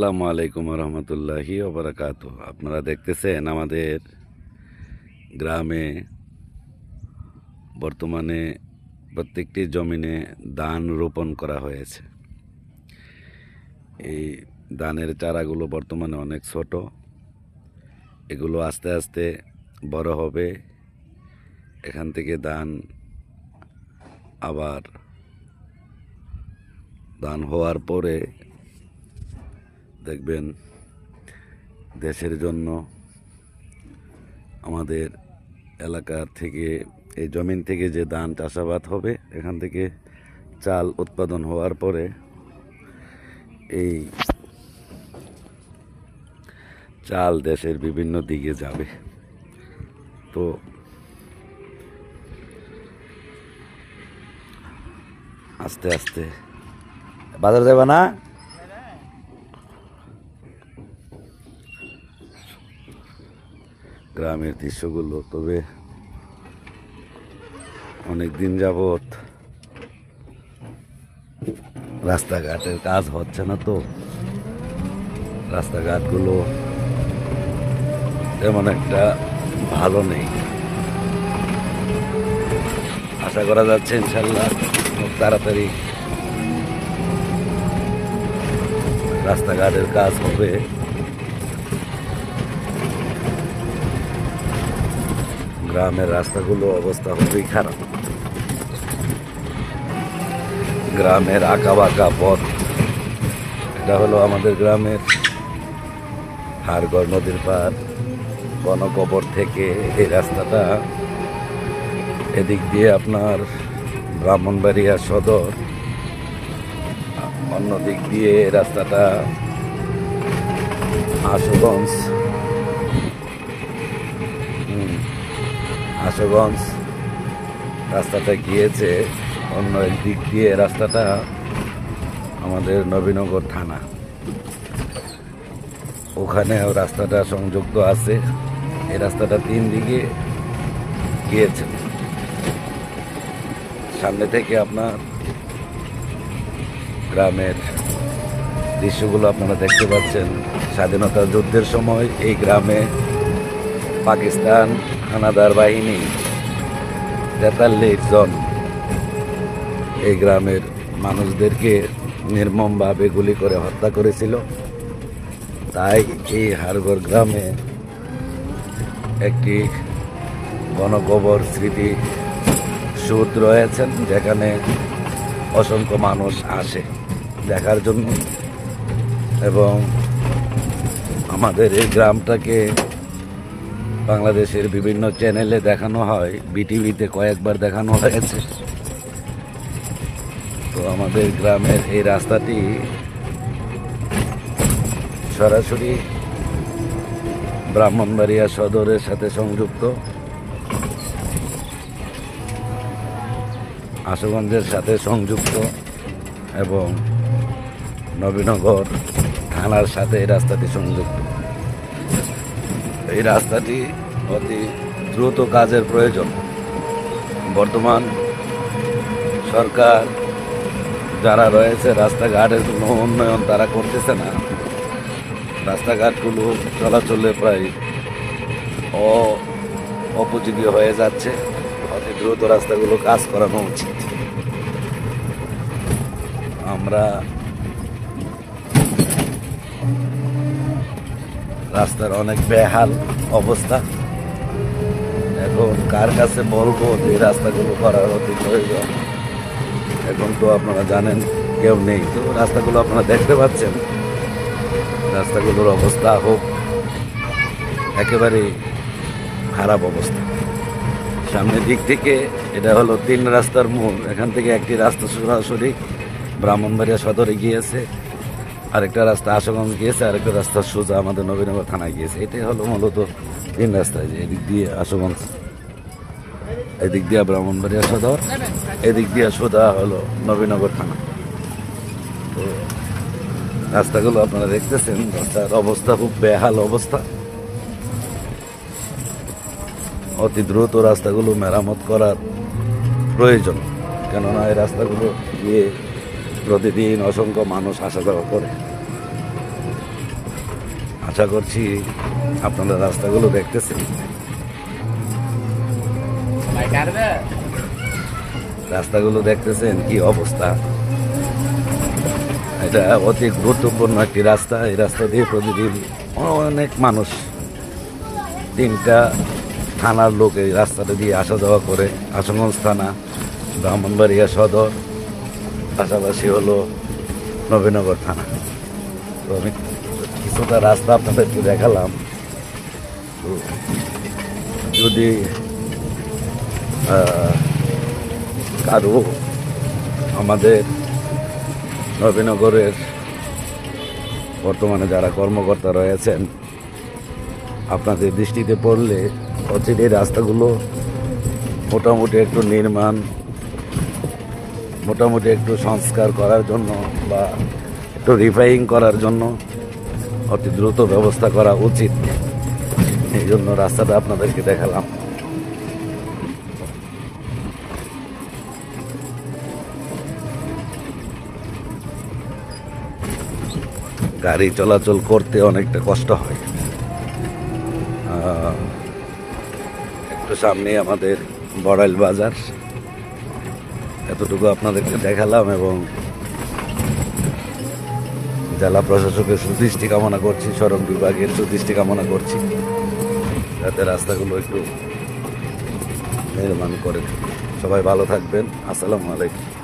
আসসালামু আলাইকুম রহমতুল্লাহি ওবরাকাত আপনারা দেখতেছেন আমাদের গ্রামে বর্তমানে প্রত্যেকটি জমিনে ধান রোপণ করা হয়েছে। এই ধানের চারাগুলো বর্তমানে অনেক ছোট। এগুলো আস্তে আস্তে বড় হবে। এখান থেকে ধান আবার, ধান হওয়ার পরে দেখবেন দেশের জন্য আমাদের এলাকার থেকে, এই জমিন থেকে যে ধান চাষাবাদ হবে, এখান থেকে চাল উৎপাদন হওয়ার পরে এই চাল দেশের বিভিন্ন দিকে যাবে। তো আস্তে আস্তে। বাজার যাবে না? গ্রামের দৃশ্যগুলো, তবে অনেক দিন যাবৎ রাস্তাঘাটের কাজ হচ্ছে না তো। রাস্তাঘাটগুলো তেমন একটা ভালো নেই। আশা করা যাচ্ছে ইনশাল্লাহ খুব তাড়াতাড়ি রাস্তাঘাটের কাজ হবে। গ্রামের রাস্তাগুলো অবস্থা খুবই খারাপ। গ্রামের আঁকা বাঁকা পথ, এটা হলো আমাদের গ্রামের হাড়গড় নদীর পার বনকবর থেকে এই রাস্তাটা। এদিক দিয়ে আপনার ব্রাহ্মণবাড়িয়া সদর অন্য দিক দিয়ে রাস্তাটা আশুগঞ্জ। আশুগঞ্জ রাস্তাটা গিয়েছে, অন্য দিক দিয়ে রাস্তাটা আমাদের নবীনগর থানা। ওখানেও রাস্তাটা সংযুক্ত আছে। এই রাস্তাটা তিন দিকে গিয়েছে। সামনে থেকে আপনার গ্রামের দৃশ্যগুলো আপনারা দেখতে পাচ্ছেন। স্বাধীনতা যুদ্ধের সময় এই গ্রামে পাকিস্তান হানাদার বাহিনী তেতাল্লিশ জন এই গ্রামের মানুষদেরকে নির্মমভাবে গুলি করে হত্যা করেছিল। তাই এই হারগড় গ্রামে একটি গণকবর স্মৃতি সুদ রয়েছেন, যেখানে অসংখ্য মানুষ আসে দেখার জন্য। এবং আমাদের এই গ্রামটাকে বাংলাদেশের বিভিন্ন চ্যানেলে দেখানো হয় বিটিভিতে কয়েকবার দেখানো হয়েছে। তো আমাদের গ্রামের এই রাস্তাটি সরাসরি ব্রাহ্মণবাড়িয়া সদরের সাথে সংযুক্ত। আশুগঞ্জের সাথে সংযুক্ত এবং নবীনগর থানার সাথে এই রাস্তাটি সংযুক্ত। এই রাস্তাটি অতি দ্রুত কাজের প্রয়োজন। বর্তমান সরকার যারা রয়েছে, রাস্তাঘাটের কোনো উন্নয়ন তারা করতেছে না। রাস্তাঘাটগুলো চলাচলে প্রায় অ, অপযোগী হয়ে যাচ্ছে। অতি দ্রুত রাস্তাগুলো কাজ করানো উচিত। আমরা রাস্তার অনেক বেহাল অবস্থা। এখন কার কাছে বলব যে রাস্তাগুলো করার অতি প্রয়োজন? এখন তো আপনারা জানেন, কেউ নেই। তো রাস্তাগুলো আপনারা দেখতে পাচ্ছেন। রাস্তাগুলোর অবস্থা হোক, একেবারে খারাপ অবস্থা। সামনের দিক থেকে এটা হলো তিন রাস্তার মোড়। এখান থেকে একটি রাস্তা সরাসরি ব্রাহ্মণবাড়িয়া সদরে গিয়েছে। আরেকটা রাস্তা আশুগঞ্জ গিয়েছে, আরেকটা রাস্তা সোজা আমাদের নবীনগর থানায় গিয়েছে। এটাই হলো মূলত তিন রাস্তা যে এদিক দিয়ে আশুগঞ্জ, এদিক দিয়ে ব্রাহ্মণবাড়িয়া সদর, এদিক দিয়ে সোজা হলো নবীনগর থানা। তো রাস্তাগুলো আপনারা দেখতেছেন, রাস্তার অবস্থা খুব বেহাল অবস্থা। অতি দ্রুত রাস্তাগুলো মেরামত করার প্রয়োজন। কেননা এই রাস্তাগুলো দিয়ে প্রতিদিন অসংখ্য মানুষ আসা যাওয়া করে। আশা করছি আপনারা রাস্তাগুলো দেখতেছেন। রাস্তাগুলো দেখতেছেন কি অবস্থা? এটা অতি গুরুত্বপূর্ণ একটি রাস্তা। এই রাস্তা দিয়ে প্রতিদিন অনেক মানুষ তিনটা থানার লোক এই রাস্তাটা দিয়ে আসা যাওয়া করে। আশঙ্গঞ্জ থানা, ব্রাহ্মণবাড়িয়া সদর পাশাপাশি হলো নবীনগর থানা। তো আমি কিছুটা রাস্তা আপনাদেরকে দেখালাম। তো যদি কারও আমাদের নবীনগরের বর্তমানে যারা কর্মকর্তা রয়েছেন, আপনাদের দৃষ্টিতে পড়লে অচির রাস্তাগুলো মোটামুটি একটু নির্মাণ মোটামুটি একটু সংস্কার করার জন্য বা একটু রিফাইং করার জন্য অতি দ্রুত ব্যবস্থা করা উচিত। এই জন্য রাস্তাটা আপনাদেরকে দেখালাম। গাড়ি চলাচল করতে অনেকটা কষ্ট হয়। একটু সামনে আমাদের বড়াইল বাজার। এতটুকু আপনাদেরকে দেখালাম এবং জেলা প্রশাসকের সুদৃষ্টি কামনা করছি, সড়ক বিভাগের সুদৃষ্টি কামনা করছি। যাতে রাস্তাগুলো একটু নির্মাণ করে। সবাই ভালো থাকবেন। আসসালামু আলাইকুম।